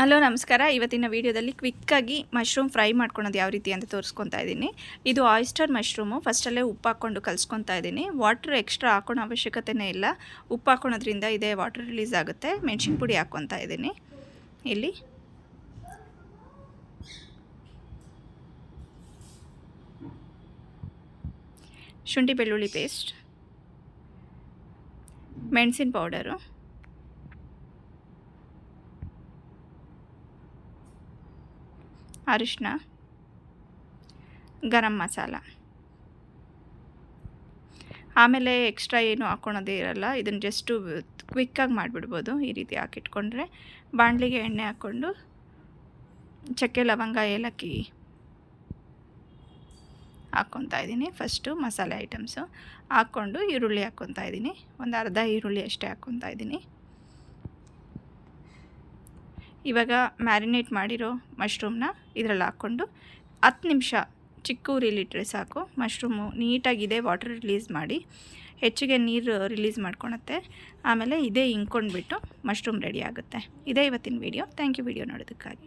Hello, ನಮಸ್ಕಾರ. ಇವತ್ತಿನ ವಿಡಿಯೋದಲ್ಲಿ ಕ್ವಿಕ್ಕಾಗಿ ಮಶ್ರೂಮ್ ಫ್ರೈ ಮಾಡ್ಕೊಳೋದು ಯಾವ ರೀತಿ ಅಂತ ತೋರಿಸ್ಕೊತಾ ಇದ್ದೀನಿ. ಇದು ಆಯಿಸ್ಟರ್ ಮಶ್ರೂಮು. ಫಸ್ಟಲ್ಲೇ ಉಪ್ಪು ಹಾಕ್ಕೊಂಡು ಕಲಿಸ್ಕೊತಾ ಇದ್ದೀನಿ. ವಾಟ್ರ್ ಎಕ್ಸ್ಟ್ರಾ ಹಾಕೋಣ ಅವಶ್ಯಕತೆನೇ ಇಲ್ಲ. ಉಪ್ಪು ಹಾಕೊಳೋದ್ರಿಂದ ಇದೇ ವಾಟರ್ ರಿಲೀಸ್ ಆಗುತ್ತೆ. ಮೆಣಸಿನ ಪುಡಿ ಹಾಕ್ಕೊತಾ ಇದ್ದೀನಿ. ಇಲ್ಲಿ. ಶುಂಠಿ ಬೆಳ್ಳುಳ್ಳಿ ಪೇಸ್ಟ್. ಮೆಣಸಿನ ಪೌಡರು. ಅರಿಶಿನ ಗರಂ ಮಸಾಲ. ಆಮೇಲೆ ಎಕ್ಸ್ಟ್ರಾ ಏನು ಹಾಕ್ಕೊಳೋದೇ ಇರಲ್ಲ, ಇದನ್ನು ಜಸ್ಟು ಕ್ವಿಕ್ಕಾಗಿ ಮಾಡಿಬಿಡ್ಬೋದು, ಈ ರೀತಿ ಹಾಕಿಟ್ಕೊಂಡ್ರೆ. ಬಾಣಲಿಗೆ ಎಣ್ಣೆ ಹಾಕ್ಕೊಂಡು, ಚಕ್ಕೆ, ಲವಂಗ, ಏಲಕ್ಕಿ ಹಾಕ್ಕೊತಾ ಇದ್ದೀನಿ. ಫಸ್ಟು ಮಸಾಲೆ ಐಟಮ್ಸು ಹಾಕ್ಕೊಂಡು ಈರುಳ್ಳಿ ಹಾಕ್ಕೊತಾ ಇದ್ದೀನಿ. ಒಂದು ಅರ್ಧ ಈರುಳ್ಳಿ ಅಷ್ಟೇ ಹಾಕ್ಕೊತಾ ಇದ್ದೀನಿ. ಇವಾಗ ಮ್ಯಾರಿನೇಟ್ ಮಾಡಿರೋ ಮಶ್ರೂಮ್ನ ಇದರಲ್ಲಿ ಹಾಕ್ಕೊಂಡು ಹತ್ತು ನಿಮಿಷ ಚಿಕ್ಕ ಉರಿಲಿಟ್ರೆ ಸಾಕು. ಮಶ್ರೂಮು ನೀಟಾಗಿದೆ, ವಾಟರ್ ರಿಲೀಸ್ ಮಾಡಿ. ಹೆಚ್ಚಿಗೆ ನೀರು ರಿಲೀಸ್ ಮಾಡ್ಕೊಳತ್ತೆ. ಆಮೇಲೆ ಇದೇ ಇಂಕೊಂಡ್ಬಿಟ್ಟು ಮಶ್ರೂಮ್ ರೆಡಿ ಆಗುತ್ತೆ. ಇದೇ ಇವತ್ತಿನ ವೀಡಿಯೋ. Thank you video ನೋಡೋದಕ್ಕಾಗಿ.